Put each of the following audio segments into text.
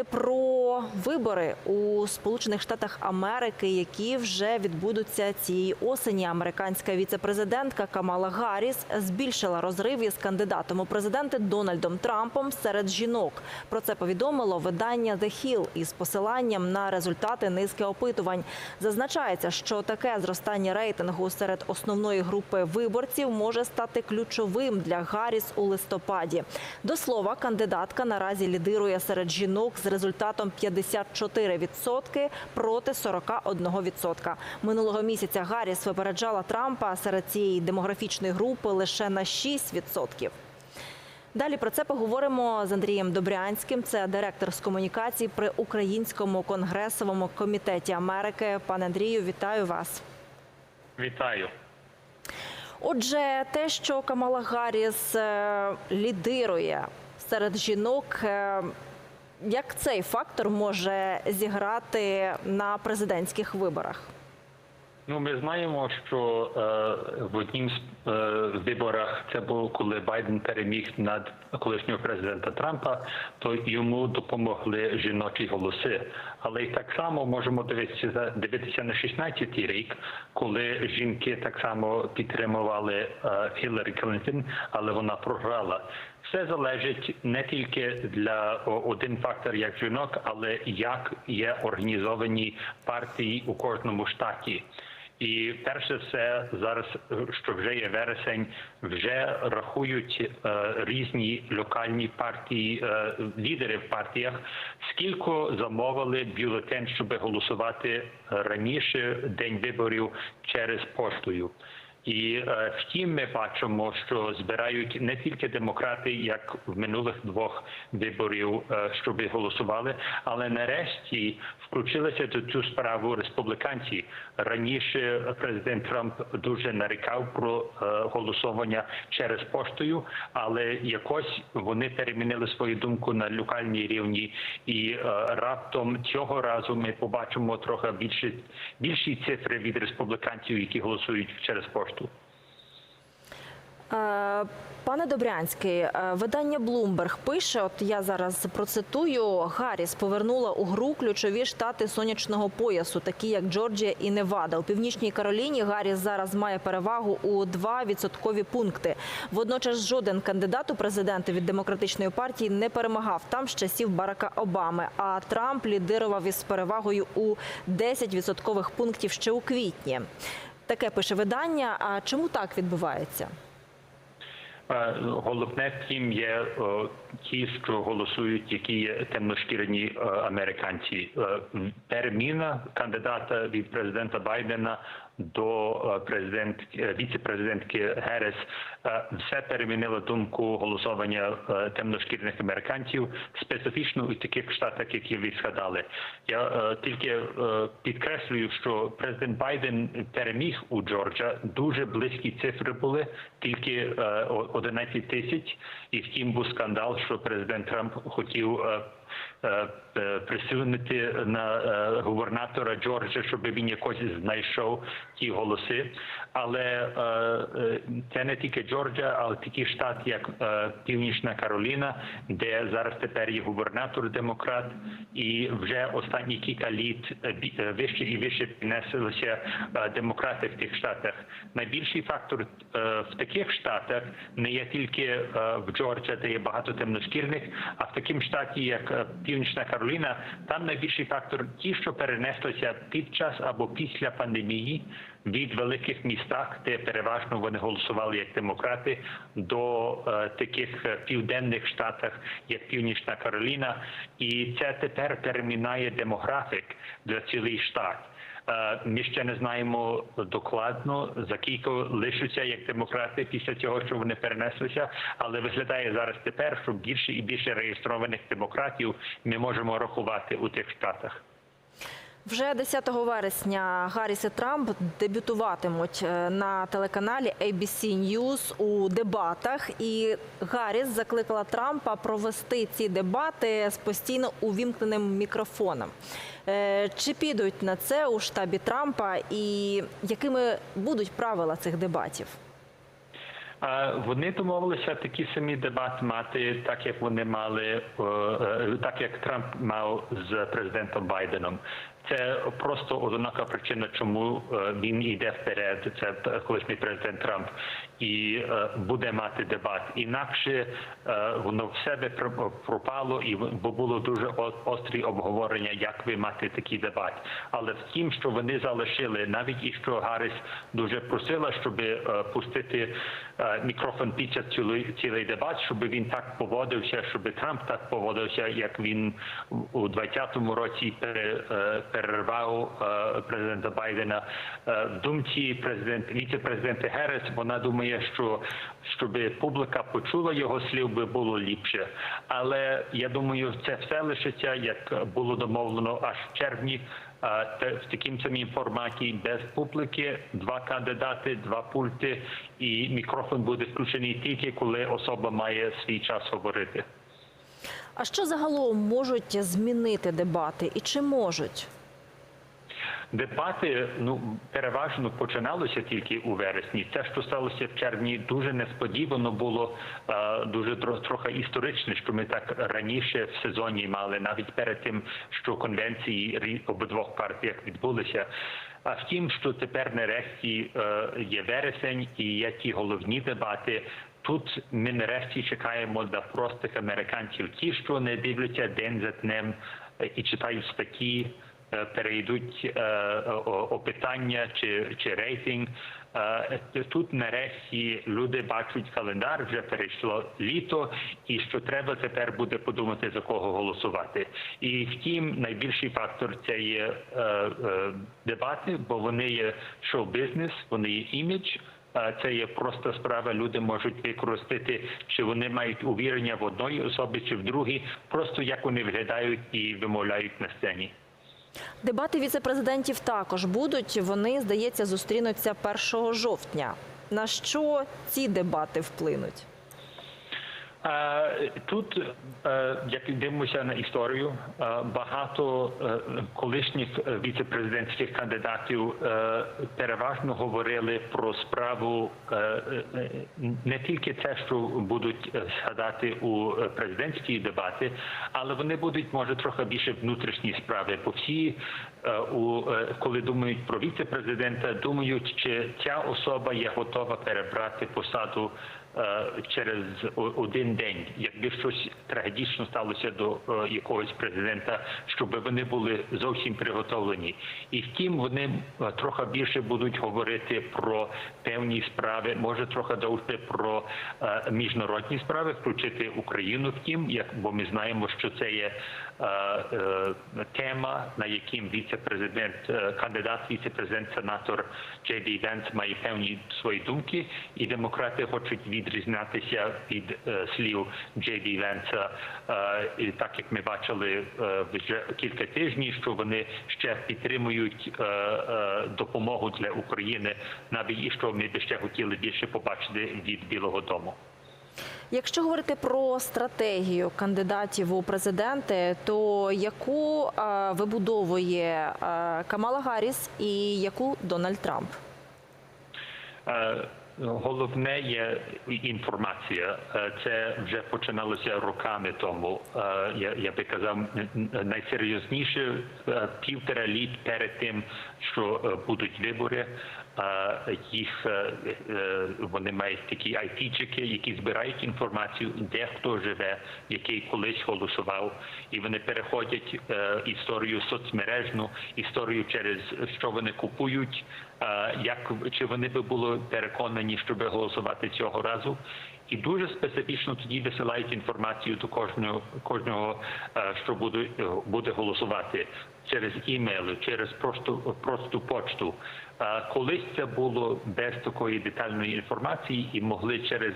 говорити про вибори у Сполучених Штатах Америки, які вже відбудуться цієї осені. Американська віцепрезидентка Камала Гарріс збільшила розрив із кандидатом у президенти Дональдом Трампом серед жінок. Про це повідомило видання The Hill із посиланням на результати низки опитувань. Зазначається, що таке зростання рейтингу серед основної групи виборців може стати ключовим для Гарріс у листопаді. До слова, кандидатка наразі лідирує серед жінок з результатом 54% проти 41%. Минулого місяця Гарріс випереджала Трампа серед цієї демографічної групи лише на 6%. Далі про це поговоримо з Андрієм Добрянським. Це директор з комунікацій при Українському конгресовому комітеті Америки. Пане Андрію, вітаю вас. Вітаю. Отже, те, що Камала Гарріс е, лідирує серед жінок, е, як цей фактор може зіграти на президентських виборах? Ну, ми знаємо, що е, в однім з е, виборах це було коли Байден переміг над колишнього президента Трампа, то йому допомогли жіночі голоси. Але і так само можемо дивитися дивитися на 16-й рік, коли жінки так само підтримували е, Хіларі Клінтон, але вона програла. Все залежить не тільки для один фактор як жінок, але як є організовані партії у кожному штаті. І перше все зараз, що вже є вересень, вже рахують е, різні локальні партії, е, лідери в партіях, скільки замовили бюлетень, щоб голосувати раніше день виборів через поштою. І е, втім, ми бачимо, що збирають не тільки демократи, як в минулих двох виборів, е, щоб голосували, але нарешті включилися до цю справу республіканці. Раніше президент Трамп дуже нарікав про е, голосування через поштою, але якось вони перемінили свою думку на локальній рівні, і раптом цього разу ми побачимо трохи більше більші цифри від республіканців, які голосують через пошту. Е, Пане Добрянський, е, видання Bloomberg пише: от я зараз процитую: Гарріс повернула у гру ключові штати сонячного поясу, такі як Джорджія і Невада. У північній Кароліні Гарріс зараз має перевагу у 2 відсоткові пункти. Водночас жоден кандидат у президенти від демократичної партії не перемагав там з часів Барака Обами. А Трамп лідирував із перевагою у 10 відсоткових пунктів ще у квітні. Таке пише видання. А чому так відбувається? Головне Головне втім є ті, що голосують, які є темношкірені е, американці. Е, Переміна кандидата від президента Байдена до е, президент е, віце-президентки Герес е, все перемінило думку голосування темношкірних американців, специфічно у таких штатах, які ви згадали. Я тільки підкреслюю, що президент Байден переміг у Джорджа. Дуже близькі цифри були, тільки е, 11 тисяч. І втім був скандал, що президент Трамп хотів. Е, е, Присунути на е, губернатора Джорджа, щоб він якось знайшов ті голоси. Але е, е, це не тільки Джорджа, але такий штат, як е, Північна Кароліна, де зараз тепер є губернатор демократ, і вже останні кілька літ вище і вище піднеслися демократи в тих штатах. Найбільший фактор в таких штатах не є тільки в Джорджа, де є багато темношкірних, а в такому штаті, як Північна Кароліна, там найбільший фактор ті, що перенеслися під час або після пандемії від великих містах, де переважно вони голосували як демократи, до е, таких е, південних штатах, як Північна Кароліна, і це тепер перемінає демографік для цілий штат. Е, Ми ще не знаємо докладно за кілька лишаться як демократи після цього, що вони перенеслися, але виглядає зараз тепер, що більше і більше реєстрованих демократів ми можемо рахувати у тих штатах. Вже 10 вересня Гарріс і Трамп дебютуватимуть е, на телеканалі ABC News у дебатах. І Гарріс закликала Трампа провести ці дебати з постійно увімкненим мікрофоном. Е, Чи підуть на це у штабі Трампа, і якими будуть правила цих дебатів? Вони домовилися такі самі дебати мати, так як вони мали, е, так як Трамп мав з президентом Байденом. Це просто однака причина, чому е, він йде вперед. Це колишній президент Трамп і е, буде мати дебат. Інакше е, воно в себе пропало, і бо було дуже острі обговорення, як ви мати такий дебат. Але втім, що вони залишили, навіть і що Гарріс дуже просила, щоб пустити мікрофон під час цілий, дебат, щоб він так поводився, щоб Трамп так поводився, як він у 20-му році перервав е, президента Байдена. Е, В думці президент віце-президента Герес вона думає, що щоб публіка почула його слів, би було ліпше. Але я думаю, це все лишиться, як було домовлено аж в червні. В такому самім форматі без публіки, два кандидати, два пульти, і мікрофон буде включений тільки коли особа має свій час говорити. А що загалом можуть змінити дебати і чи можуть? Дебати ну переважно починалося тільки у вересні. Це, що сталося в червні, дуже несподівано було е, дуже тро- трохи історично, що ми так раніше в сезоні мали, навіть перед тим, що конвенції обидвох партіях відбулися. А втім, що тепер нарешті е, є вересень і є ті головні дебати. Тут ми нарешті чекаємо на простих американців, ті, що не дивляться день за днем е, і читають е, перейдуть е, опитання чи, чи рейтинг. Е, Тут нарешті люди бачать календар, вже перейшло літо, і що треба тепер буде подумати за кого голосувати. І втім, найбільший фактор це є е, е, дебати, бо вони є шоу-бізнес, вони є імідж. Е, Це є просто справа. Люди можуть використати, чи вони мають увірення в одної особі, чи в другій, просто як вони виглядають і вимовляють на сцені. Дебати віцепрезидентів також будуть. Вони, здається, зустрінуться 1 жовтня. На що ці дебати вплинуть? Тут, е, як дивимося на історію, е, багато е, колишніх віцепрезидентських кандидатів переважно говорили про справу не тільки те, що будуть згадати у президентські дебати, але вони будуть може трохи більше внутрішні справи. Бо всі, у коли думають про віцепрезидента, думають, чи ця особа є готова перебрати посаду через один день, якби щось трагедично сталося до е, якогось президента, щоб вони були зовсім приготовлені. І втім, вони е, трохи більше будуть говорити про певні справи, може трохи довше про е, міжнародні справи, включити Україну. Втім, як бо ми знаємо, що це є е, е, тема, на яким віце-президент, е, кандидат віце-президент, сенатор Джей Ді Венс має певні свої думки, і демократи хочуть відрізнятися від е, слів Джей Ді Венса, е, і так як ми бачили е, вже кілька тижнів, що вони ще підтримують е, е, допомогу для України, навіть і що ми би ще хотіли більше побачити від Білого Дому. Якщо говорити про стратегію кандидатів у президенти, то яку е, вибудовує е, Камала Гарріс і яку Дональд Трамп? Е, Головне є інформація. Це вже починалося роками тому. Я, я би казав, найсерйозніше півтора літ перед тим, що будуть вибори. Їх е, е, вони мають такі айтічики, які збирають інформацію, де хто живе, який колись голосував, і вони переходять е, історію соцмережну, історію через що вони купують. Як чи вони би були переконані, щоб голосувати цього разу, і дуже специфічно тоді висилають інформацію до кожного кожного, е, що буде буде голосувати через імейли, через просту просту почту. Е, Колись це було без такої детальної інформації, і могли через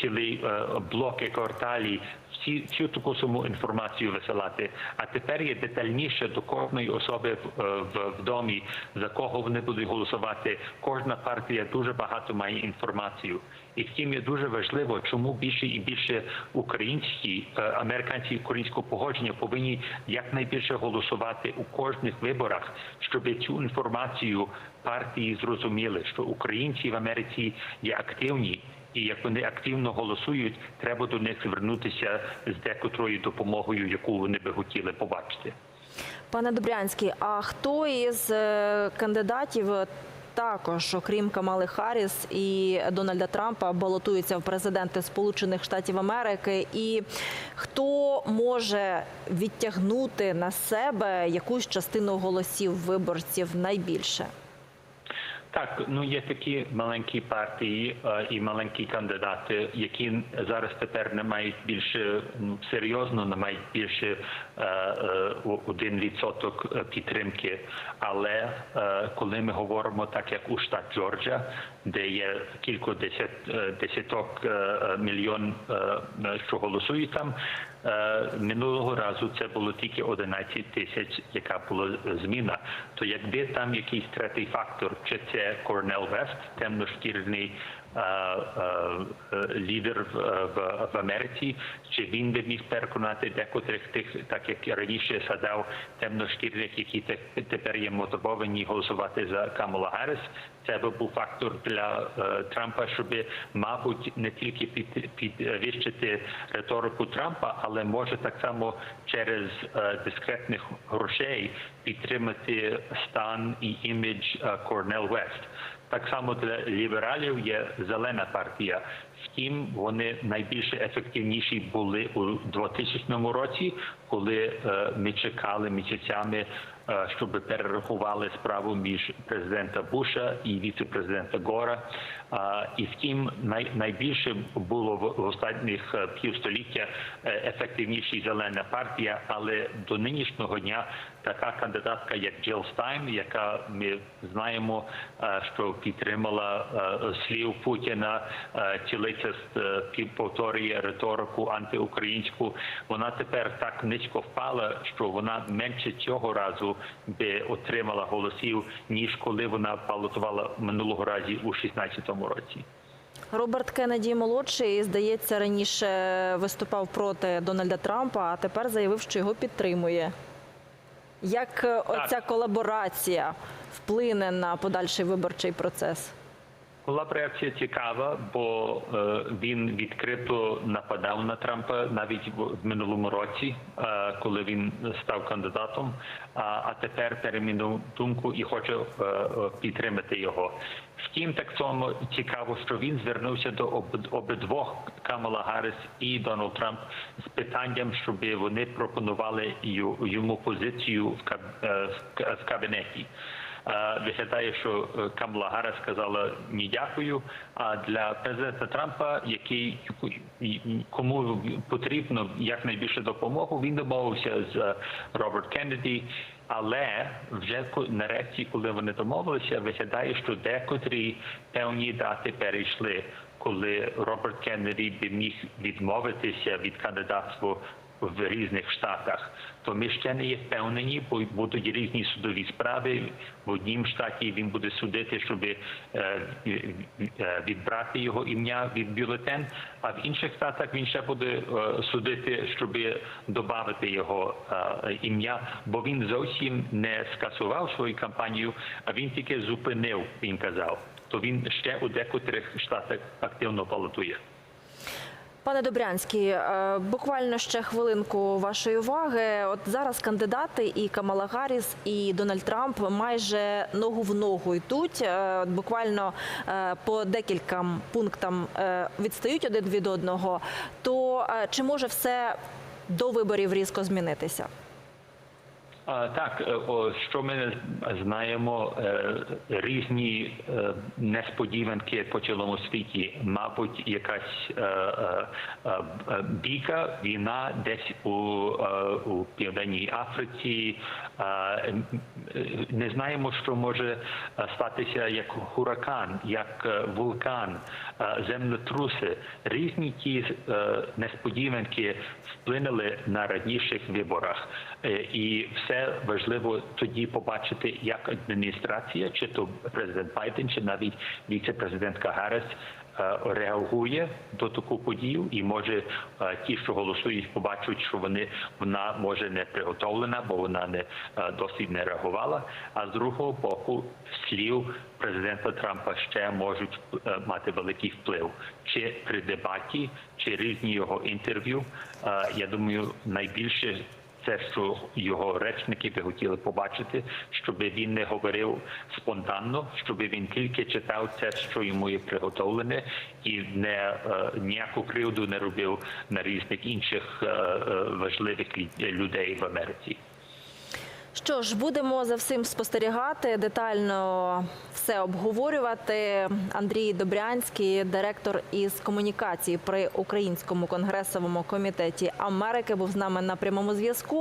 цілий е, блоки кварталі всі всю таку саму інформацію висилати. А тепер є детальніше до кожної особи е, в, в домі, за кого вони будуть голосувати. Кожна партія дуже багато має інформацію. І втім є дуже важливо, чому більше і більше українські е, американці українського походження повинні якнайбільше голосувати у кожних виборах, щоб цю інформацію партії зрозуміли, що українці в Америці є активні І як вони активно голосують, треба до них звернутися з декотрою допомогою, яку вони би хотіли побачити. Пане Добрянський, а хто із е, кандидатів також, окрім Камали Харріс і Дональда Трампа, балотується в президенти Сполучених Штатів Америки? І хто може відтягнути на себе якусь частину голосів виборців найбільше? Так, ну є такі маленькі партії е, і маленькі кандидати, які зараз тепер не мають більше ну, серйозно, не мають більше е, е, один відсоток е, підтримки. Але коли ми говоримо так, як у штат Джорджа, де є кілька десят, десяток мільйон, що голосують там. Минулого разу це було тільки 11 тисяч, яка була зміна. То якби там якийсь третій фактор, чи це Корнел Вест, темношкірний лідер в, в, в Америці, чи він би міг переконати декотрих тих, так як раніше сказав, темношкірних, які те- тепер є мотивовані голосувати за Камала Гарріс, це би був фактор для е, Трампа, щоб, мабуть, не тільки під, підвищити риторику Трампа, але може так само через е, дискретних грошей підтримати стан і імідж е, Корнел Вест. Так само для лібералів є зелена партія. Втім, вони найбільше ефективніші були у 2000 році, коли е, ми чекали місяцями, е, щоб перерахували справу між президента Буша і віце-президента Гора. І втім, най, найбільше було в, останніх е, півстоліття е, ефективніша зелена партія, але до нинішнього дня така кандидатка, як Джил Стайн, яка ми знаємо, е, що підтримала е, слів Путіна, е, цілицяст е, повторює риторику антиукраїнську. Вона тепер так низько впала, що вона менше цього разу би отримала голосів, ніж коли вона балотувала минулого разі у 16-му році. Роберт Кеннеді молодший, здається, раніше виступав проти Дональда Трампа, а тепер заявив, що його підтримує. Як е, оця колаборація вплине на подальший виборчий процес? Колаборація цікава, бо е, він відкрито нападав на Трампа навіть в минулому році, е, коли він став кандидатом. А, тепер перемінив думку і хоче е, підтримати його. Втім, так само цікаво, що він звернувся до об- обидвох Камала Гарріс і Дональд Трамп з питанням, щоб вони пропонували йому позицію в кабінеті. Е, Виглядає, що е, Камала сказала ні, дякую. А для президента Трампа, який кому потрібно якнайбільше допомогу, він домовився з е, Роберт Кеннеді. Але вже нарешті, коли вони домовилися, виглядає, що декотрі певні дати перейшли, коли Роберт Кеннеді би міг відмовитися від кандидатства в різних штатах, то ми ще не є впевнені, бо будуть різні судові справи. В однім штаті він буде судити, щоб відбрати його ім'я від бюлетен, а в інших штатах він ще буде судити, щоб додати його ім'я, бо він зовсім не скасував свою кампанію, а він тільки зупинив. Він казав. То він ще у декотрих штатах активно балотує. Пане Добрянський, е, буквально ще хвилинку вашої уваги. От зараз кандидати і Камала Гарріс, і Дональд Трамп майже ногу в ногу йдуть. Е, Буквально е, по декілька пунктам відстають один від одного. То чи може все до виборів різко змінитися? Так, е, о, що ми знаємо, е, різні е, несподіванки по цілому світі. Мабуть, якась бійка, війна десь у, у південній Африці. Не знаємо, що може статися як хуракан, як вулкан, землетруси. Різні ті е, несподіванки вплинули на раніших виборах. Е, І все важливо тоді побачити, як адміністрація, чи то президент Байден, чи навіть віце-президентка Гарріс е, реагує до таку подію, і може е, ті, що голосують, побачать, що вони вона може не приготовлена, бо вона не е, досить не реагувала. А з другого боку, слів президента Трампа ще можуть е, мати великий вплив чи при дебаті, чи різні його інтерв'ю. Е, Я думаю, найбільше це, що його речники би хотіли побачити, щоб він не говорив спонтанно, щоб він тільки читав це, що йому є приготовлене, і не е, ніяку кривду не робив на різних інших е, е, важливих людей в Америці. Що ж, будемо за всім спостерігати, детально все обговорювати. Андрій Добрянський, директор із комунікації при Українському конгресовому комітеті Америки, був з нами на прямому зв'язку.